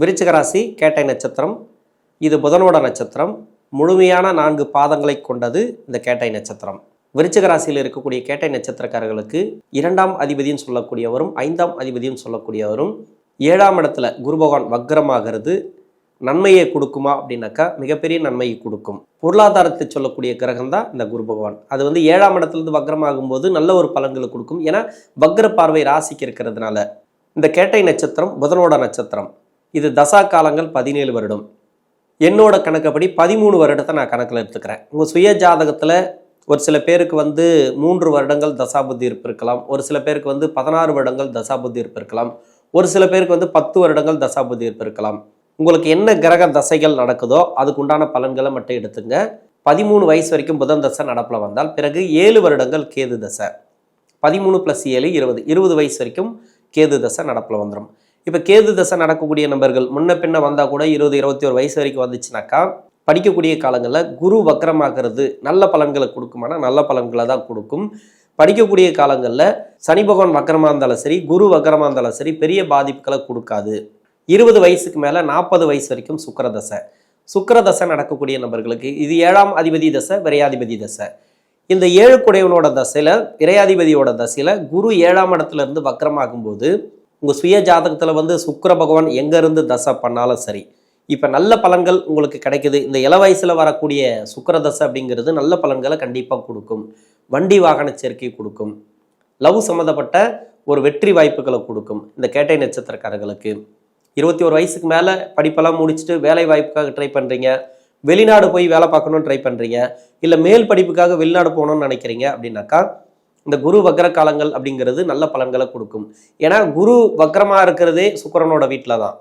விருச்சிக ராசி கேட்டை நட்சத்திரம். இது புதனோட நட்சத்திரம். முழுமையான நான்கு பாதங்களை கொண்டது இந்த கேட்டை நட்சத்திரம். விருச்சிக ராசியில் இருக்கக்கூடிய கேட்டை நட்சத்திரக்காரர்களுக்கு இரண்டாம் அதிபதியும் சொல்லக்கூடியவரும் ஐந்தாம் அதிபதியும் சொல்லக்கூடியவரும் ஏழாம் இடத்துல குரு பகவான் வக்ரமாகிறது. நன்மையை கொடுக்குமா அப்படின்னாக்கா மிகப்பெரிய நன்மையை கொடுக்கும். பொருளாதாரத்தை சொல்லக்கூடிய கிரகம் தான் இந்த குரு பகவான். அது வந்து ஏழாம் இடத்துலேருந்து வக்ரமாகும் போது நல்ல ஒரு பலன்களை கொடுக்கும். ஏன்னா வக்ர பார்வை ராசிக்கு இருக்கிறதுனால. இந்த கேட்டை நட்சத்திரம் புதனோட நட்சத்திரம். இது தசா காலங்கள் பதினேழு வருடம். என்னோட கணக்குப்படி பதிமூணு வருடத்தை நான் கணக்கில் எடுத்துக்கிறேன். உங்கள் சுய ஜாதகத்தில் ஒரு சில பேருக்கு வந்து மூன்று வருடங்கள் தசாபுத்தி இருப்பிருக்கலாம் ஒரு சில பேருக்கு வந்து பதினாறு வருடங்கள் தசாபுத்தி இருப்பிருக்கலாம் ஒரு சில பேருக்கு வந்து பத்து வருடங்கள் தசாபுத்தி இருப்பிருக்கலாம் உங்களுக்கு என்ன கிரக தசைகள் நடக்குதோ அதுக்கு உண்டான பலன்களை மட்டும் எடுத்துங்க. பதிமூணு வயசு வரைக்கும் புதன் தசை நடப்பில் வந்தால் பிறகு ஏழு வருடங்கள் கேது தசை. பதிமூணு ப்ளஸ் ஏழு இருபது. இருபது வயசு வரைக்கும் கேது தசை நடப்பில் வந்துடும் இப்போ கேது தசை நடக்கக்கூடிய நபர்கள் முன்ன பின்ன வந்தால் கூட இருபது இருபத்தி ஒரு வயசு வரைக்கும் வந்துச்சுனாக்கா படிக்கக்கூடிய காலங்களில் குரு வக்கரமாகிறது நல்ல பலன்களை கொடுக்குமானா நல்ல பலன்களை தான் கொடுக்கும். படிக்கக்கூடிய காலங்களில் சனி பகவான் வக்கரமாக இருந்தாலும் சரி குரு வக்கரமாக இருந்தாலும் சரி பெரிய பாதிப்புகளை கொடுக்காது. இருபது வயசுக்கு மேலே நாற்பது வயசு வரைக்கும் சுக்கரதசை தசை. தசை நடக்கக்கூடிய நபர்களுக்கு இது ஏழாம் அதிபதி தசை விரையாதிபதி தசை. இந்த ஏழு குடையவனோட தசையில் இறையாதிபதியோட தசையில் குரு ஏழாம் இடத்துல இருந்து உங்கள் சுய ஜாதகத்தில் வந்து சுக்கர பகவான் எங்கேருந்து தசை பண்ணாலும் சரி இப்போ நல்ல பலன்கள் உங்களுக்கு கிடைக்குது. இந்த இள வயசில் வரக்கூடிய சுக்கர தசை அப்படிங்கிறது நல்ல பலன்களை கண்டிப்பாக கொடுக்கும். வண்டி வாகன சேர்க்கை கொடுக்கும். லவ் சம்மந்தப்பட்ட ஒரு வெற்றி வாய்ப்புகளை கொடுக்கும். இந்த கேட்டை நட்சத்திரக்காரர்களுக்கு. இருபத்தி ஒரு வயசுக்கு மேலே படிப்பெல்லாம் முடிச்சுட்டு வேலை வாய்ப்புக்காக ட்ரை பண்ணுறீங்க வெளிநாடு போய் வேலை பார்க்கணும்னு ட்ரை பண்ணுறீங்க இல்லை மேல் படிப்புக்காக வெளிநாடு போகணும்னு நினைக்கிறீங்க அப்படின்னாக்கா இந்த குரு வக்ர காலங்கள் அப்படிங்கிறது நல்ல பலன்களை கொடுக்கும். ஏன்னா குரு வக்ரமாக இருக்கிறதே சுக்கரனோட வீட்டில் தான்.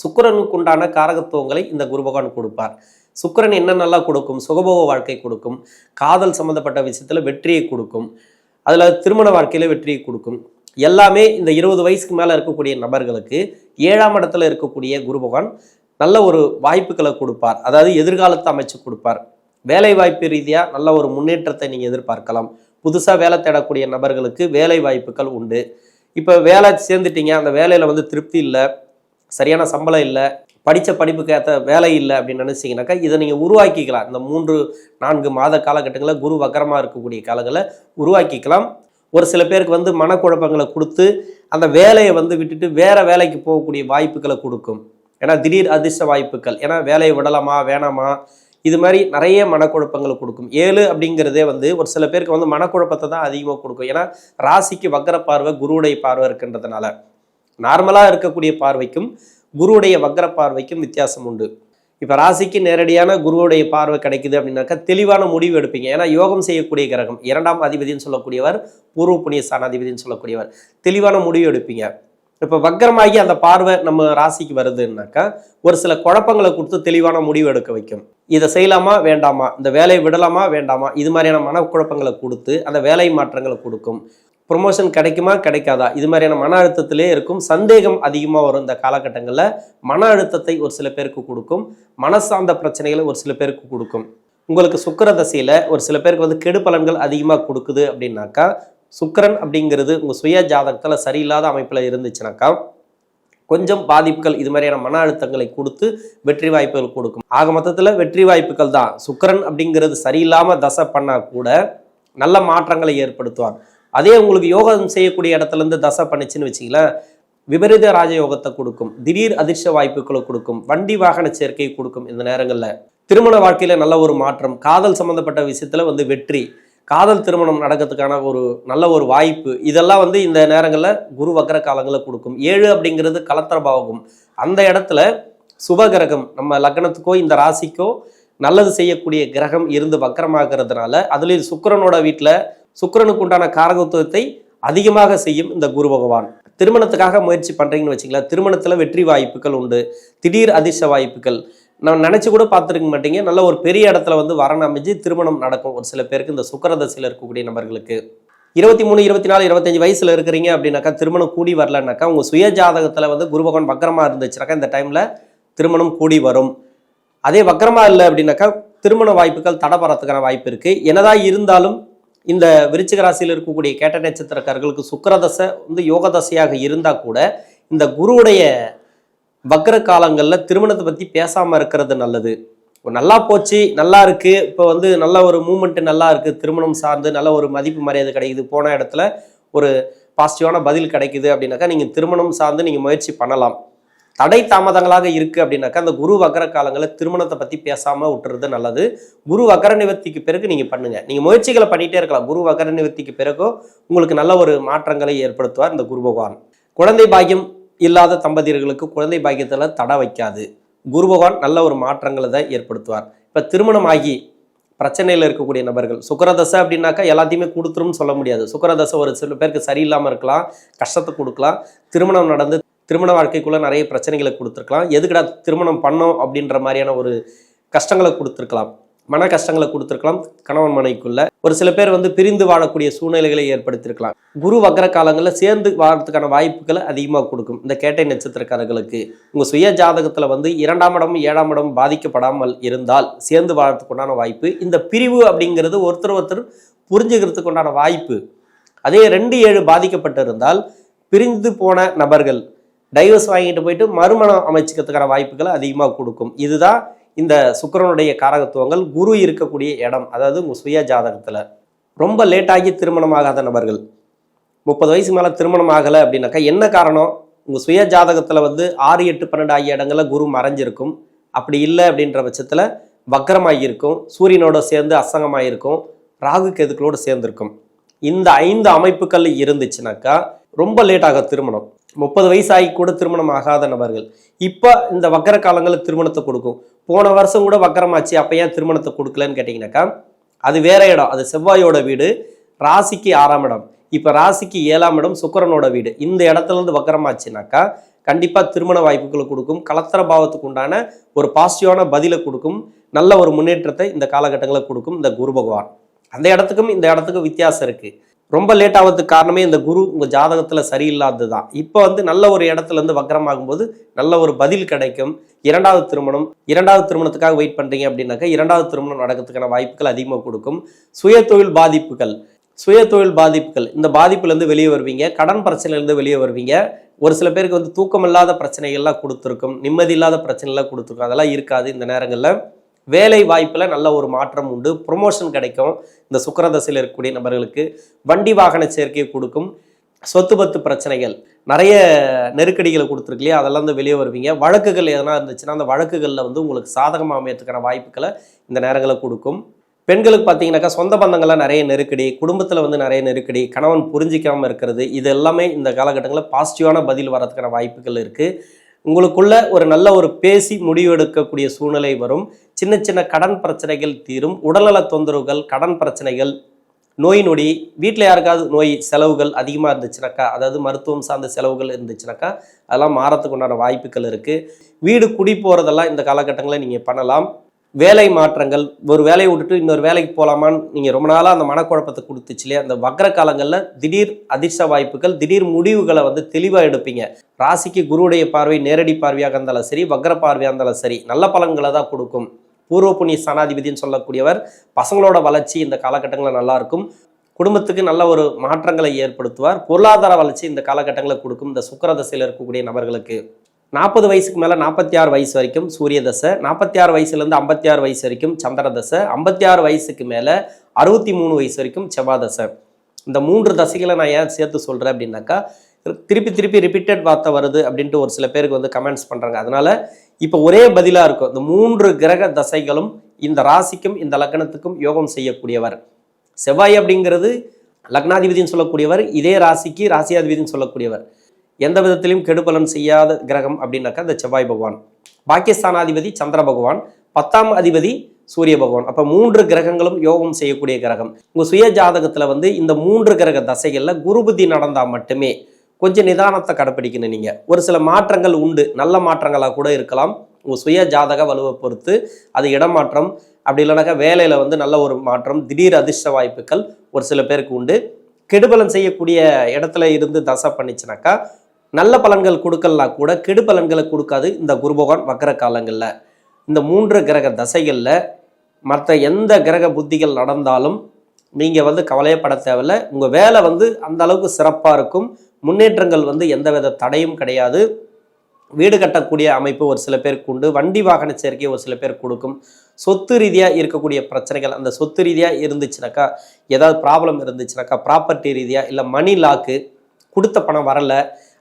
சுக்கரனுக்கு உண்டான காரகத்துவங்களை இந்த குரு பகவான் கொடுப்பார். சுக்கிரன் என்ன நல்லா கொடுக்கும்? சுகபோக வாழ்க்கை கொடுக்கும். காதல் சம்மந்தப்பட்ட விஷயத்தில் வெற்றியை கொடுக்கும். அதில் திருமண வாழ்க்கையில் வெற்றியை கொடுக்கும். எல்லாமே இந்த இருபது வயசுக்கு மேலே இருக்கக்கூடிய நபர்களுக்கு ஏழாம் இடத்துல இருக்கக்கூடிய குரு பகவான் நல்ல ஒரு வாய்ப்புகளை கொடுப்பார். அதாவது எதிர்காலத்தை அமைச்சு கொடுப்பார். வேலை வாய்ப்பு ரீதியாக நல்ல ஒரு முன்னேற்றத்தை நீங்கள் எதிர்பார்க்கலாம். புதுசாக வேலை தேடக்கூடிய நபர்களுக்கு வேலை வாய்ப்புகள் உண்டு. இப்போ வேலை சேர்ந்துட்டீங்க அந்த வேலையில் வந்து திருப்தி இல்லை சரியான சம்பளம் இல்லை படித்த படிப்புக்கு ஏற்ற வேலை இல்லை அப்படின்னு நினச்சிங்கனாக்கா இதை நீங்கள் உருவாக்கிக்கலாம். இந்த மூன்று நான்கு மாத காலகட்டங்களில் குரு வக்கரமாக இருக்கக்கூடிய காலங்களை உருவாக்கிக்கலாம். ஒரு சில பேருக்கு வந்து மனக்குழப்பங்களை கொடுத்து அந்த வேலையை வந்து விட்டுட்டு வேற வேலைக்கு போகக்கூடிய வாய்ப்புகளை கொடுக்கும். ஏன்னா திடீர் அதிர்ஷ்ட வாய்ப்புகள். ஏன்னா வேலையை விடலாமா வேணாமா? இது மாதிரி நிறைய மனக்குழப்பங்களை கொடுக்கும். ஏழு அப்படிங்கிறதே வந்து ஒரு சில பேருக்கு வந்து மனக்குழப்பத்தை தான் அதிகமாக கொடுக்கும். ஏன்னா ராசிக்கு வக்கர பார்வை குருவுடைய பார்வை இருக்கின்றதுனால. நார்மலாக இருக்கக்கூடிய பார்வைக்கும் குருவுடைய வக்கர பார்வைக்கும் வித்தியாசம் உண்டு. இப்போ ராசிக்கு நேரடியான குருவுடைய பார்வை கிடைக்குது அப்படின்னாக்கா தெளிவான முடிவு எடுப்பீங்க. ஏன்னா யோகம் செய்யக்கூடிய கிரகம் இரண்டாம் அதிபதினு சொல்லக்கூடியவர் பூர்வ புண்ணிய சாணாதிபதினு சொல்லக்கூடியவர். தெளிவான முடிவு எடுப்பீங்க. இப்போ வக்கரமாகி அந்த பார்வை நம்ம ராசிக்கு வருதுன்னாக்கா ஒரு சில குழப்பங்களை கொடுத்து தெளிவான முடிவு எடுக்க வைக்கும். இதை செய்யலாமா வேண்டாமா? இந்த வேலையை விடலாமா வேண்டாமா? இது மாதிரியான மனக்குழப்பங்களை கொடுத்து அந்த வேலை மாற்றங்களை கொடுக்கும். ப்ரொமோஷன் கிடைக்குமா கிடைக்காதா? இது மாதிரியான மன அழுத்தத்திலே இருக்கும் சந்தேகம் அதிகமாக வரும் இந்த காலகட்டங்களில். மன அழுத்தத்தை ஒரு சில பேருக்கு கொடுக்கும். மனசார்ந்த பிரச்சனைகளை ஒரு சில பேருக்கு கொடுக்கும். உங்களுக்கு சுக்கிர தசையில் ஒரு சில பேருக்கு வந்து கெடு பலன்கள் அதிகமாக கொடுக்குது அப்படின்னாக்கா சுக்கரன் அப்படிங்கிறது உங்கள் சுய ஜாதகத்தில் சரியில்லாத அமைப்பில் இருந்துச்சுனாக்கா கொஞ்சம் பாதிப்புகள் இது மாதிரியான மன அழுத்தங்களை கொடுத்து வெற்றி வாய்ப்புகள் கொடுக்கும். ஆக மொத்தத்தில் வெற்றி வாய்ப்புகள் தான். சுக்கரன் அப்படிங்கிறது சரியில்லாமல் தசை பண்ணால் கூட நல்ல மாற்றங்களை ஏற்படுத்துவார். அதே உங்களுக்கு யோகம் செய்யக்கூடிய இடத்துல இருந்து தசை பண்ணிச்சுன்னு வச்சிங்களேன் விபரீத ராஜயோகத்தை கொடுக்கும் திடீர் அதிர்ஷ்ட வாய்ப்புகளை கொடுக்கும் வண்டி வாகன சேர்க்கை கொடுக்கும் இந்த நேரங்களில். திருமண வாழ்க்கையில் நல்ல ஒரு மாற்றம் காதல் சம்பந்தப்பட்ட விஷயத்தில் வந்து வெற்றி காதல் திருமணம் நடக்கிறதுக்கான ஒரு நல்ல ஒரு வாய்ப்பு. இதெல்லாம் வந்து இந்த நேரங்களில் குரு வக்கர காலங்களில் கொடுக்கும். ஏழு அப்படிங்கிறது கலத்திரபாவகம் அந்த இடத்துல சுபகிரகம் நம்ம லக்னத்துக்கோ இந்த ராசிக்கோ நல்லது செய்யக்கூடிய கிரகம் இருந்து வக்கரமாகிறதுனால அதுலேயும் சுக்கிரனோட வீட்டில் சுக்கிரனுக்கு உண்டான காரகத்துவத்தை அதிகமாக செய்யும் இந்த குரு பகவான். திருமணத்துக்காக முயற்சி பண்ணுறீங்கன்னு வச்சுங்களேன் திருமணத்தில் வெற்றி வாய்ப்புகள் உண்டு. திடீர் அதிர்ஷ்ட வாய்ப்புகள். நான் நினச்சி கூட பார்த்துருக்க மாட்டீங்க. நல்ல ஒரு பெரிய இடத்துல வந்து வரன் அமைஞ்சு திருமணம் நடக்கும் ஒரு சில பேருக்கு. இந்த சுக்கரதசையில் இருக்கக்கூடிய நபர்களுக்கு. இருபத்தி மூணு இருபத்தி நாலு இருபத்தஞ்சு வயசில் இருக்கிறீங்க அப்படின்னாக்கா திருமணம் கூடி வரலன்னாக்கா உங்கள் சுய ஜாதகத்தில் வந்து குருபகவான் பகவான் இருந்துச்சுனாக்கா இந்த டைமில் திருமணம் கூடி வரும். அதே வக்கரமா இல்லை அப்படின்னாக்கா திருமண வாய்ப்புகள் தடைபடுறதுக்கான வாய்ப்பு இருக்குது என்னதான் இருந்தாலும் இந்த விருச்சிக ராசியில் இருக்கக்கூடிய கேட்ட நட்சத்திரக்காரர்களுக்கு சுக்கரதசை வந்து யோகதசையாக இருந்தால் கூட இந்த குருவுடைய வக்கர காலங்களில் திருமணத்தை பற்றி பேசாமல் இருக்கிறது நல்லது. நல்லா போச்சு நல்லா இருக்கு. இப்போ வந்து நல்ல ஒரு மூமெண்ட் நல்லா இருக்கு. திருமணம் சார்ந்து நல்ல ஒரு மதிப்பு மரியாதை கிடைக்குது. போன இடத்துல ஒரு பாசிட்டிவான பதில் கிடைக்குது அப்படின்னாக்கா நீங்கள் திருமணம் சார்ந்து நீங்கள் முயற்சி பண்ணலாம். தடை தாமதங்களாக இருக்கு அப்படின்னாக்கா அந்த குரு வக்கர காலங்களில் திருமணத்தை பற்றி பேசாமல் விட்டுறது நல்லது. குரு வக்கர நிவர்த்திக்கு பிறகு நீங்கள் பண்ணுங்க. நீங்கள் முயற்சிகளை பண்ணிட்டே இருக்கலாம். குரு வக்கர நிவர்த்திக்கு பிறகோ உங்களுக்கு நல்ல ஒரு மாற்றங்களை ஏற்படுத்துவார் இந்த குரு பகவான். குழந்தை பாக்கியம் இல்லாத தம்பதியர்களுக்கு குழந்தை பாக்கியத்தில் தடை வைக்காது. குரு பகவான் நல்ல ஒரு மாற்றங்களை தான் ஏற்படுத்துவார். இப்போ திருமணம் ஆகி பிரச்சனையில் இருக்கக்கூடிய நபர்கள் சுக்கரதசை அப்படின்னாக்கா எல்லாத்தையுமே கொடுத்துரும்னு சொல்ல முடியாது. சுக்கரதசை ஒரு சில பேருக்கு சரியில்லாமல் இருக்கலாம் கஷ்டத்தை கொடுக்கலாம். திருமணம் நடந்து திருமண வாழ்க்கைக்குள்ளே நிறைய பிரச்சனைகளை கொடுத்துருக்கலாம். எதுக்கடா திருமணம் பண்ணோம் அப்படின்ற மாதிரியான ஒரு கஷ்டங்களை கொடுத்துருக்கலாம். மன கஷ்டங்களை கொடுத்துருக்கலாம் கணவன் மனைக்குள்ள ஒரு சில பேர் வந்து பிரிந்து வாழக்கூடிய சூழ்நிலைகளை ஏற்படுத்தியிருக்கலாம். குரு வக்கர காலங்களில் சேர்ந்து வாழறதுக்கான வாய்ப்புகளை அதிகமாக கொடுக்கும். இந்த கேட்டை நட்சத்திரக்காரர்களுக்கு உங்கள் சுய ஜாதகத்தில் வந்து இரண்டாம் இடம் ஏழாம் இடம் பாதிக்கப்படாமல் இருந்தால் சேர்ந்து வாழறதுக்கு உண்டான வாய்ப்பு இந்த பிரிவு அப்படிங்கிறது ஒருத்தர் ஒருத்தர் புரிஞ்சுக்கிறதுக்கு உண்டான வாய்ப்பு. அதே ரெண்டு ஏழு பாதிக்கப்பட்டிருந்தால் பிரிந்து போன நபர்கள் டைவர்ஸ் வாங்கிட்டு போயிட்டு மறுமணம் அமைச்சிக்கிறதுக்கான வாய்ப்புகளை அதிகமாக கொடுக்கும். இதுதான் இந்த சுக்கரனுடைய காரகத்துவங்கள் குரு இருக்கக்கூடிய இடம் அதாவது உங்கள் சுய ஜாதகத்தில். ரொம்ப லேட்டாகி திருமணமாகாத நபர்கள். முப்பது வயசு மேலே திருமணம் ஆகலை அப்படின்னாக்கா என்ன காரணம்? உங்கள் சுய ஜாதகத்தில் வந்து ஆறு எட்டு பன்னெண்டு ஆகிய இடங்களில் குரு மறைஞ்சிருக்கும். அப்படி இல்லை அப்படின்ற பட்சத்தில் வக்கரமாகியிருக்கும். சூரியனோட சேர்ந்து அசங்கமாக இருக்கும் ராகு கேதுக்களோடு சேர்ந்திருக்கும். இந்த ஐந்து அமைப்புகள் இருந்துச்சுனாக்கா ரொம்ப லேட்டாக திருமணம். முப்பது வயசாகி கூட திருமணம் ஆகாத நபர்கள். இப்போ இந்த வக்கர காலங்களில் திருமணத்தை கொடுக்கும். போன வருஷம் கூட வக்கரமாச்சு அப்போ ஏன் திருமணத்தை கொடுக்கலன்னு கேட்டிங்கனாக்கா அது வேற இடம். அது செவ்வாயோட வீடு ராசிக்கு ஆறாம் இடம். இப்போ ராசிக்கு ஏழாம் இடம் சுக்கரனோட வீடு. இந்த இடத்துல இருந்து வக்கரமாச்சுனாக்கா கண்டிப்பாக திருமண வாய்ப்புகளை கொடுக்கும். கலத்திர பாவத்துக்கு உண்டான ஒரு பாசிட்டிவான பதிலை கொடுக்கும். நல்ல ஒரு முன்னேற்றத்தை இந்த காலகட்டங்களை கொடுக்கும் இந்த குரு பகவான். அந்த இடத்துக்கும் இந்த இடத்துக்கும் வித்தியாசம் இருக்குது ரொம்ப லேட் ஆகிறதுக்கு காரணமே இந்த குரு உங்கள் ஜாதகத்தில் சரியில்லாதது தான் இப்போ வந்து நல்ல ஒரு இடத்துலேருந்து வக்கரமாகும்போது நல்ல ஒரு பதில் கிடைக்கும். இரண்டாவது திருமணம் இரண்டாவது திருமணத்துக்காக வெயிட் பண்ணுறீங்க அப்படின்னாக்கா இரண்டாவது திருமணம் நடக்கிறதுக்கான வாய்ப்புகள் அதிகமாக கொடுக்கும். சுய தொழில் பாதிப்புகள் சுய தொழில் பாதிப்புகள். இந்த பாதிப்புலேருந்து வெளியே வருவீங்க கடன் பிரச்சனையிலேருந்து வெளியே வருவீங்க. ஒரு சில பேருக்கு வந்து தூக்கம் இல்லாத பிரச்சனைகள்லாம் கொடுத்துருக்கும் நிம்மதி இல்லாத பிரச்சனைலாம் கொடுத்துருக்கும். அதெல்லாம் இருக்காது இந்த நேரங்களில். வேலை வாய்ப்பில் நல்ல ஒரு மாற்றம் உண்டு. ப்ரொமோஷன் கிடைக்கும். இந்த சுக்கரதசையில் இருக்கக்கூடிய நபர்களுக்கு வண்டி வாகன சேர்க்கை கொடுக்கும். சொத்து பத்து பிரச்சனைகள். நிறைய நெருக்கடிகளை கொடுத்துருக்கு இல்லையா? அதெல்லாம் வந்து வெளியே வருவீங்க. வழக்குகள் எதனா இருந்துச்சுன்னா அந்த வழக்குகளில் வந்து உங்களுக்கு சாதகமாக அமையறதுக்கான வாய்ப்புகளை இந்த நேரங்களில் கொடுக்கும். பெண்களுக்கு பார்த்தீங்கன்னாக்கா சொந்த பந்தங்கள்லாம் நிறைய நெருக்கடி குடும்பத்தில் வந்து நிறைய நெருக்கடி கணவன் புரிஞ்சிக்காமல் இருக்கிறது இது எல்லாமே இந்த காலகட்டங்களில் பாசிட்டிவான பதில் வரதுக்கான வாய்ப்புகள் இருக்குது உங்களுக்குள்ள ஒரு நல்ல ஒரு பேசி முடிவெடுக்கக்கூடிய சூழ்நிலை வரும். சின்ன சின்ன கடன் பிரச்சனைகள் தீரும். உடல்நல தொந்தரவுகள் கடன் பிரச்சனைகள் நோய் நொடி வீட்டில் யாருக்காவது நோய் செலவுகள் அதிகமாக இருந்துச்சுனாக்கா அதாவது மருத்துவம் சார்ந்த செலவுகள் இருந்துச்சுனாக்கா அதெல்லாம் மாறத்துக்கு உண்டான வாய்ப்புகள் இருக்குது வீடு குடி போகிறதெல்லாம் இந்த காலகட்டங்களில் நீங்கள் பண்ணலாம். வேலை மாற்றங்கள் ஒரு வேலையை விட்டுட்டு இன்னொரு வேலைக்கு போகலாமான்னு நீங்கள் ரொம்ப நாளாக அந்த மனக்குழப்பத்தை கொடுத்துச்சுலே அந்த வக்ர காலங்களில் திடீர் அதிர்ஷ்ட வாய்ப்புகள் திடீர் முடிவுகளை வந்து தெளிவாக எடுப்பீங்க. ராசிக்கு குருவுடைய பார்வை நேரடி பார்வையாக இருந்தாலும் சரி வக்ர பார்வையாக இருந்தாலும் சரி நல்ல பலன்களை தான் கொடுக்கும். பூர்வ புண்ணிய சனாதிபதினு சொல்லக்கூடியவர் பசங்களோட வளர்ச்சி இந்த காலகட்டங்களில் நல்லாயிருக்கும் குடும்பத்துக்கு நல்ல ஒரு மாற்றங்களை ஏற்படுத்துவார். பொருளாதார வளர்ச்சி இந்த காலகட்டங்களை கொடுக்கும். இந்த சுக்கரதசையில் இருக்கக்கூடிய நபர்களுக்கு. நாற்பது வயசுக்கு மேலே நாற்பத்தி ஆறு வயசு வரைக்கும் சூரிய தசை நாற்பத்தி ஆறு வயசுலேருந்து ஐம்பத்தி ஆறு வயசு வரைக்கும் சந்திர தசை ஐம்பத்தி ஆறு வயசுக்கு மேலே அறுபத்தி மூணு வயசு வரைக்கும் செவ்வாய் தசை. இந்த மூன்று தசைகளை நான் ஏன் சேர்த்து சொல்கிறேன் அப்படின்னாக்கா திருப்பி திருப்பி ரிப்பீட்டட் வார்த்தை வருது அப்படின்ட்டு ஒரு சில பேருக்கு வந்து கமெண்ட்ஸ் பண்ணுறாங்க அதனால இப்போ ஒரே பதிலாக இருக்கும். இந்த மூன்று கிரக தசைகளும் இந்த ராசிக்கும் இந்த லக்னத்துக்கும் யோகம் செய்யக்கூடியவர். செவ்வாய் அப்படிங்கிறது லக்னாதிபதினு சொல்லக்கூடியவர் இதே ராசிக்கு ராசியாதிபதினு சொல்லக்கூடியவர். எந்த விதத்திலையும் கெடுபலன் செய்யாத கிரகம் அப்படின்னாக்கா இந்த செவ்வாய் பகவான். பாகிஸ்தானாதிபதி சந்திர பகவான் பத்தாம் அதிபதி சூரிய பகவான். அப்போ மூன்று கிரகங்களும் யோகம் செய்யக்கூடிய கிரகம். உங்கள் சுய ஜாதகத்தில் வந்து இந்த மூன்று கிரக தசைகளில் குருபுத்தி நடந்தால் மட்டுமே கொஞ்சம் நிதானத்தை கடைப்பிடிக்கணும் நீங்கள் ஒரு சில மாற்றங்கள் உண்டு. நல்ல மாற்றங்களாக கூட இருக்கலாம். உங்கள் சுய ஜாதக வலுவை பொறுத்து அது இடமாற்றம். அப்படி இல்லைனாக்கா வேலையில் வந்து நல்ல ஒரு மாற்றம். திடீர் அதிர்ஷ்ட வாய்ப்புகள் ஒரு சில பேருக்கு உண்டு. கெடுபலன் செய்யக்கூடிய இடத்துல இருந்து தசை பண்ணிச்சுனாக்கா நல்ல பலன்கள் கொடுக்கலாம் கூட கெடு பலன்களை கொடுக்காது இந்த குரு பகவான் வக்கர காலங்களில். இந்த மூன்று கிரக தசைகளில் மற்ற எந்த கிரக புத்திகள் நடந்தாலும் நீங்கள் வந்து கவலையப்பட தேவையில்ல. உங்கள் வேலை வந்து அந்த அளவுக்கு சிறப்பாக இருக்கும். முன்னேற்றங்கள் வந்து எந்தவித தடையும் கிடையாது. வீடு கட்டக்கூடிய அமைப்பு ஒரு சில பேருக்கு உண்டு. வண்டி வாகன சேர்க்கை ஒரு சில பேர் கொடுக்கும். சொத்து ரீதியாக இருக்கக்கூடிய பிரச்சனைகள் அந்த சொத்து ரீதியாக இருந்துச்சுனாக்கா ஏதாவது ப்ராப்ளம் இருந்துச்சுனாக்கா ப்ராப்பர்ட்டி ரீதியாக இல்லை மணி லாக்கு கொடுத்த பணம் வரல.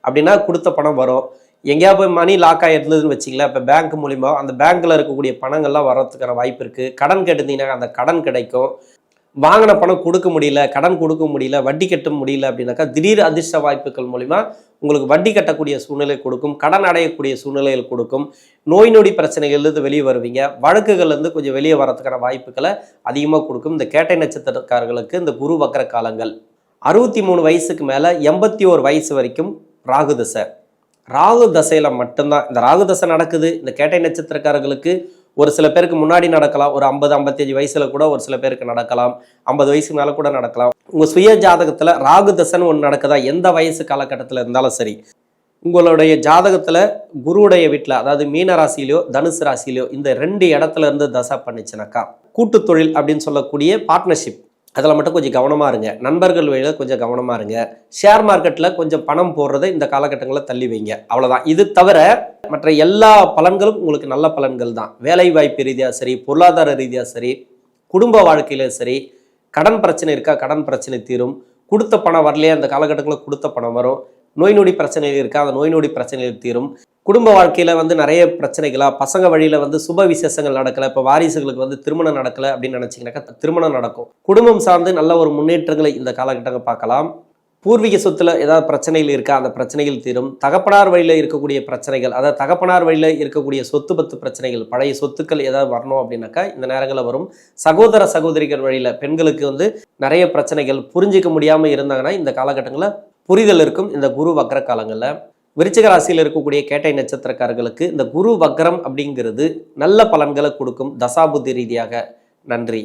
அப்படின்னா கொடுத்த பணம் வரும். எங்கேயா போய் மணி லாக் ஆகிருந்ததுன்னு வச்சிங்களேன் இப்போ பேங்க் மூலிமா அந்த பேங்க்கில் இருக்கக்கூடிய பணங்கள்லாம் வர்றதுக்கான வாய்ப்பு இருக்குது கடன் கேட்டிருந்தீங்கன்னா அந்த கடன் கிடைக்கும். வாங்கின பணம் கொடுக்க முடியல கடன் கொடுக்க முடியல வட்டி கட்ட முடியல அப்படின்னாக்கா திடீர் அதிர்ஷ்ட வாய்ப்புகள் மூலிமா உங்களுக்கு வட்டி கட்டக்கூடிய சூழ்நிலை கொடுக்கும். கடன் அடையக்கூடிய சூழ்நிலைகள் கொடுக்கும். நோய் நொடி பிரச்சனைகள்லேருந்து வெளியே வருவீங்க. வழக்குகள்லேருந்து கொஞ்சம் வெளியே வரதுக்கான வாய்ப்புகளை அதிகமாக கொடுக்கும். இந்த கேட்டை நட்சத்திரக்காரர்களுக்கு இந்த குரு வக்கர காலங்கள். அறுபத்தி மூணு வயசுக்கு மேலே எண்பத்தி ஓரு வயசு வரைக்கும் ராகு தசை ராகு தசையில் மட்டும்தான் இந்த ராகு தசை நடக்குது. இந்த கேட்டை நட்சத்திரக்காரர்களுக்கு ஒரு சில பேருக்கு முன்னாடி நடக்கலாம். ஒரு ஐம்பது ஐம்பத்தஞ்சு வயசுல கூட ஒரு சில பேருக்கு நடக்கலாம். ஐம்பது வயசுக்கு மேலே கூட நடக்கலாம். உங்கள் சுய ஜாதகத்தில் ராகு தசைன்னு ஒன்று நடக்குதா? எந்த வயசு காலகட்டத்தில் இருந்தாலும் சரி. உங்களுடைய ஜாதகத்தில் குருவுடைய வீட்டில் அதாவது மீன ராசியிலையோ தனுசு ராசியிலையோ இந்த ரெண்டு இடத்துல இருந்து தசை பண்ணிச்சுனாக்கா கூட்டு தொழில் அப்படின்னு சொல்லக்கூடிய பார்ட்னர்ஷிப் அதில் மட்டும் கொஞ்சம் கவனமாக இருங்க. நண்பர்கள் வழியில் கொஞ்சம் கவனமாக இருங்க. ஷேர் மார்க்கெட்டில் கொஞ்சம் பணம் போடுறதை இந்த காலகட்டங்களில் தள்ளி வைங்க. அவ்வளோதான் இது தவிர மற்ற எல்லா பலன்களும் உங்களுக்கு நல்ல பலன்கள் தான். வேலை வாய்ப்பு ரீதியாக சரி பொருளாதார ரீதியாக சரி குடும்ப வாழ்க்கையில சரி கடன் பிரச்சனை இருக்கா? கடன் பிரச்சனை தீரும். கொடுத்த பணம் வரலையே? அந்த காலகட்டங்களில் கொடுத்த பணம் வரும். நோய் நொடி பிரச்சனைகள் இருக்கா? அந்த நோய் நொடி பிரச்சனைகள் தீரும். குடும்ப வாழ்க்கையில் வந்து நிறைய பிரச்சனைகளா பசங்க வழியில் வந்து சுப விசேஷங்கள் நடக்கல இப்போ வாரிசுகளுக்கு வந்து திருமணம் நடக்கல அப்படின்னு நினைச்சீங்கன்னாக்கா திருமணம் நடக்கும். குடும்பம் சார்ந்து நல்ல ஒரு முன்னேற்றங்களை இந்த காலகட்டங்கள் பார்க்கலாம். பூர்வீக சொத்தில் ஏதாவது பிரச்சனைகள் இருக்கா? அந்த பிரச்சனைகள் தீரும். தகப்பனார் வழியில் இருக்கக்கூடிய பிரச்சனைகள் அதாவது தகப்பனார் வழியில் இருக்கக்கூடிய சொத்து பத்து பிரச்சனைகள் பழைய சொத்துக்கள் ஏதாவது வரணும் அப்படின்னாக்கா இந்த நேரங்களில் வரும். சகோதர சகோதரிகள் வழியில் பெண்களுக்கு வந்து நிறைய பிரச்சனைகள் புரிஞ்சிக்க முடியாமல் இருந்தாங்கன்னா இந்த காலகட்டங்களில் புரிதல் இருக்கும் இந்த குரு வக்ர காலங்களில். விருச்சிக ராசியில் இருக்கக்கூடிய கேட்டை நட்சத்திரக்காரர்களுக்கு இந்த குரு வக்ரம் அப்படிங்கிறது நல்ல பலன்களை கொடுக்கும் தசாபுத்தி ரீதியாக. நன்றி.